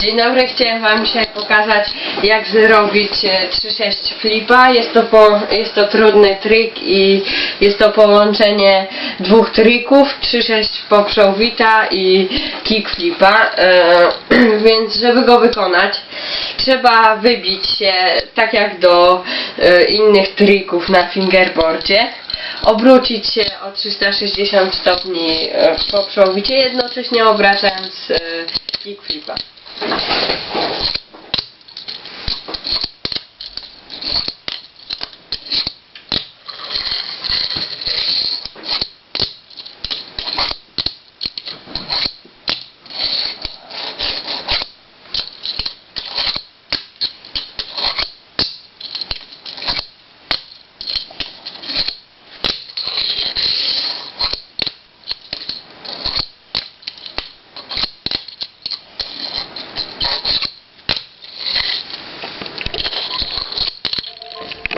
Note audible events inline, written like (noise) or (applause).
Dzień dobry, chciałem Wam dzisiaj pokazać jak zrobić e, 3-6 flipa. Jest to, po, jest to trudny trik i jest to połączenie dwóch trików 3-6 poprzowita i kickflipa. E, (clears throat) więc żeby go wykonać trzeba wybić się tak jak do e, innych trików na fingerboardzie. Obrócić się o 360 stopni e, w poprzowicie, jednocześnie obracając e, kickflipa. どうぞ。